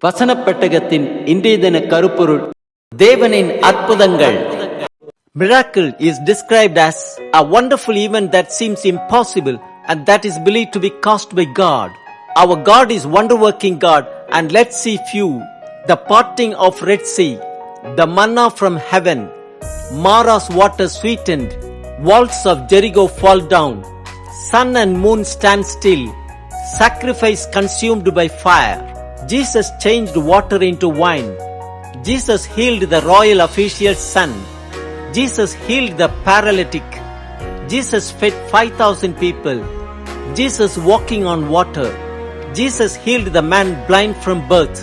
வசனப் பெட்டகத்தின் இன்றைய தின கருப்பொருள் தேவனின் அற்புதங்கள் Miracle is described as a wonderful event that seems impossible and that is believed to be caused by God. Our God is wonder-working God and let's see few. The parting of Red Sea, the manna from heaven, Mara's water sweetened, walls of Jericho fall down, sun and moon stand still, sacrifice consumed by fire. Jesus changed water into wine. Jesus healed the royal official's son. Jesus healed the paralytic. Jesus fed 5,000 people. Jesus walking on water. Jesus healed the man blind from birth.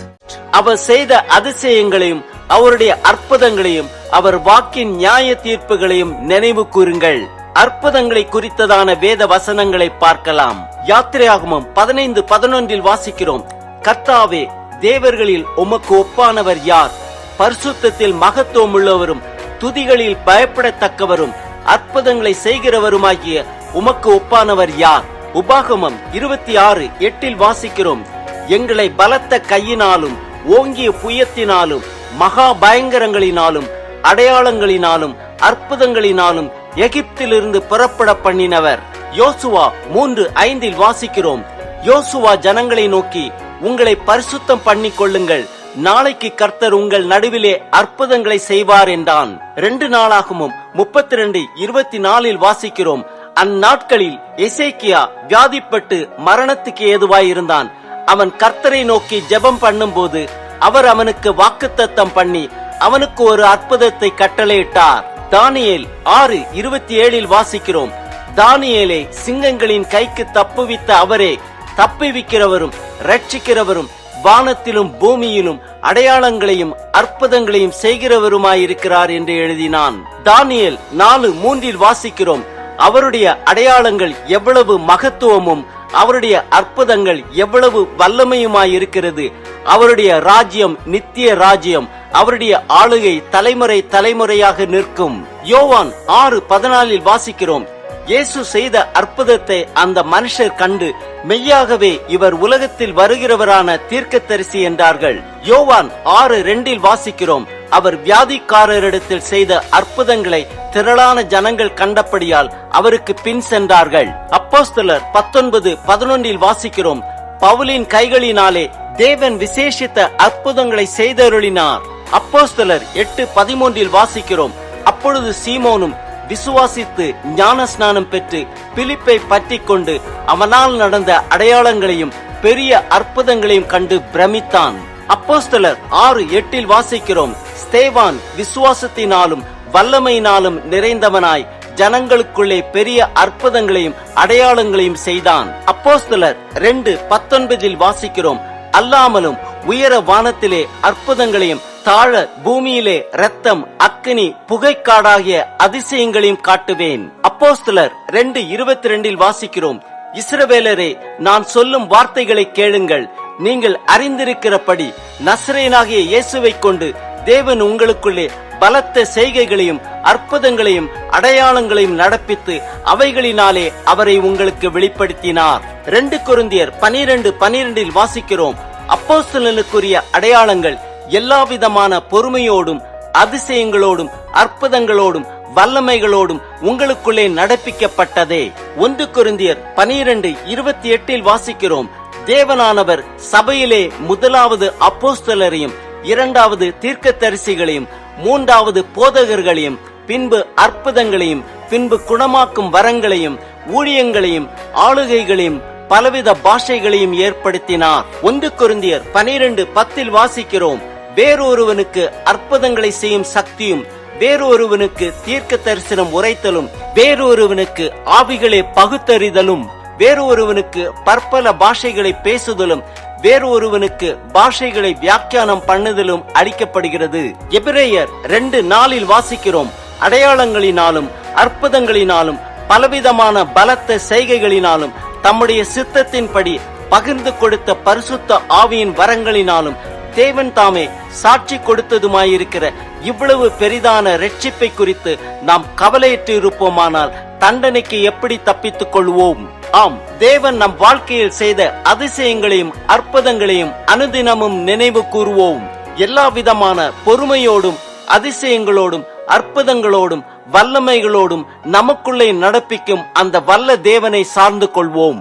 அவர் செய்த அதிசயங்களையும் அவருடைய அற்புதங்களையும் அவர் வாக்கின் நியாய தீர்ப்புகளையும் நினைவு கூறுங்கள் அற்புதங்களை குறித்ததான வேத வசனங்களை பார்க்கலாம் யாத்திரையாகமம் பதினைந்து பதினொன்றில் வாசிக்கிறோம் கர்த்தாவே தேவர்களில் உமக்கு ஒப்பானவர் யார்? பரிசுத்தத்தில் மகத்துவம் உள்ளவரும் துதிகளில் பயப்படத்தக்கவரும் அற்புதங்களை செய்கிறவருமாகிய உமக்கு ஒப்பானவர் யார்? உபாகமம் இருபத்தி ஆறு எட்டில் வாசிக்கிறோம். எங்களை பலத்த கையினாலும் ஓங்கிய புயத்தினாலும் மகா பயங்கரங்களினாலும் அடையாளங்களினாலும் அற்புதங்களினாலும் எகிப்திலிருந்து புறப்பட பண்ணினவர். யோசுவா மூன்று ஐந்தில் வாசிக்கிறோம். யோசுவா ஜனங்களை நோக்கி உங்களை பரிசுத்தம் பண்ணி கொள்ளுங்கள் நாளைக்கு கர்த்தர் உங்கள் நடுவிலே அற்புதங்களை செய்வார் என்றான். ரெண்டு நாளாகவும் முப்பத்தி ரெண்டு இருபத்தி நாலில் வாசிக்கிறோம். அந்நாட்களில் எசேக்கியா வியாதிப்பட்டு மரணத்துக்கு ஏதுவாயிருந்தான். அவன் கர்த்தரை நோக்கி ஜெபம் பண்ணும்போது அவர் அவனுக்கு வாக்குத்தத்தம் பண்ணி அவனுக்கு ஒரு அற்புதத்தை கட்டளையிட்டார். தானியேல் ஆறு இருபத்தி ஏழில் வாசிக்கிறோம். தானியேலை சிங்கங்களின் கைக்கு தப்புவித்த அவரே தப்பிவிக்கிறவரும் ரட்சிக்கிறவரும் வானத்திலும் பூமியிலும் அடையாளங்களையும் அற்புதங்களையும் செய்கிறவருமாயிருக்கிறார் என்று எழுதினான். தானியல் நாலு மூன்றில் வாசிக்கிறோம் அவருடைய அடையாளங்கள் எவ்வளவு மகத்துவமும் அவருடைய அற்புதங்கள் எவ்வளவு வல்லமையுமாயிருக்கிறது. அவருடைய ராஜ்யம் நித்திய ராஜ்யம் அவருடைய ஆளுகை தலைமுறை தலைமுறையாக நிற்கும். யோவான் ஆறு பதினாலில் வாசிக்கிறோம் இயேசு செய்த அற்புதத்தை அந்த மனுஷர் கண்டு மெய்யாகவே இவர் உலகத்தில் வருகிறவரான தீர்க்கத்தரிசி என்றார்கள். யோவான் ஆறு ரெண்டில் வாசிக்கிறோம். அவர் வியாதிக்காரரிடத்தில் செய்த அற்புதங்களை திரளான ஜனங்கள் கண்டபடியால் அவருக்கு பின் சென்றார்கள். அப்போஸ்தலர் பத்தொன்பது பதினொன்றில் வாசிக்கிறோம். பவுலின் கைகளினாலே தேவன் விசேஷித்த அற்புதங்களை செய்தருளினார். அப்போஸ்தலர் எட்டு பதிமூன்றில் வாசிக்கிறோம். அப்பொழுது சீமோனும் விசுவாசித்து ஞான ஸ்நானம் பெற்று பிலிப்பை பற்றி கொண்டு அவனால் நடந்த அடையாளங்களையும் பெரிய அற்புதங்களையும் கண்டு பிரமித்தான். அப்போஸ்தலர் ஆறு எட்டில் வாசிக்கிறோம் ஸ்தேவான் விசுவாசத்தினாலும் வல்லமையினாலும் நிறைந்தவனாய் ஜனங்களுக்குள்ளே பெரிய அற்புதங்களையும் அடையாளங்களையும் செய்தான். அப்போஸ்தலர் ரெண்டு பத்தொன்பதில் வாசிக்கிறோம் அல்லாமலும் உயர வானத்திலே அற்புதங்களையும் தாழ பூமியிலே ரத்தம் அக்கினி புகைக்காடாகிய அதிசயங்களையும் காட்டுவேன். அப்போஸ்தலர் ரெண்டு இருபத்தி ரெண்டில் வாசிக்கிறோம். இஸ்ரவேலரே நான் சொல்லும் வார்த்தைகளை கேளுங்கள். நீங்கள் அறிந்திருக்கிறபடி நஸ்ரேனாகிய இயேசுவை கொண்டு தேவன் உங்களுக்குள்ளே பலத்த செய்கைகளையும் அற்புதங்களையும் அடையாளங்களையும் நடப்பித்து அவைகளினாலே அவரை உங்களுக்கு வெளிப்படுத்தினார். ரெண்டு குருந்தியர் பனிரெண்டு பனிரெண்டில் வாசிக்கிறோம். அப்போஸ்தலனுக்குரிய அடையாளங்கள் எல்லா விதமான பொறுமையோடும் அதிசயங்களோடும் அற்புதங்களோடும் வல்லமைகளோடும் உங்களுக்குள்ளே நடப்பிக்கப்பட்டதே. ஒன்று குருந்தியர் பனிரெண்டு இருபத்தி எட்டில் வாசிக்கிறோம். தேவனானவர் சபையிலே முதலாவது அப்போஸ்தலரையும் இரண்டாவது தீர்க்கதரிசிகளையும் மூன்றாவது போதகர்களையும் பின்பு அற்புதங்களையும் பின்பு குணமாக்கும் வரங்களையும் ஊழியங்களையும் ஆளுகைகளையும் பலவித பாஷைகளையும் ஏற்படுத்தினார். ஒன்று குருந்தியர் பனிரெண்டு பத்தில் வாசிக்கிறோம். வேறொருவனுக்கு அற்புதங்களை செய்யும் சக்தியும் வேறொருவனுக்கு தீர்க்க தரிசனம் உரைத்தலும் வேறொருவனுக்கு ஆவிகளை பகுத்தறிதலும் வேறொருவனுக்கு பற்பல பாஷைகளை பேசுதலும் வேறொருவனுக்கு பாஷைகளை வியாக்கியானம் பண்ணுதலும் அளிக்கப்படுகிறது. எபிரேயர் ரெண்டு நாளில் வாசிக்கிறோம். அடையாளங்களினாலும் அற்புதங்களினாலும் பலவிதமான பலத்த செய்கைகளினாலும் தம்முடைய சித்தத்தின்படி பகிர்ந்து கொடுத்த பரிசுத்த ஆவியின் வரங்களினாலும் தேவன் தாமே சாட்சி கொடுத்ததுமாயிருக்கிற இவ்வளவு பெரிதான ரட்சிப்பை குறித்து நாம் கவலையற்று இருப்போமானால் தண்டனைக்கு எப்படி தப்பித்துக் கொள்வோம்? ஆம் தேவன் நம் வாழ்க்கையில் செய்த அதிசயங்களையும் அற்புதங்களையும் அனுதினமும் நினைவு கூறுவோம் எல்லா விதமான பொறுமையோடும் அதிசயங்களோடும் அற்புதங்களோடும் வல்லமைகளோடும் நமக்குள்ளே நடப்பிக்கும் அந்த வல்ல தேவனை சார்ந்து கொள்வோம்.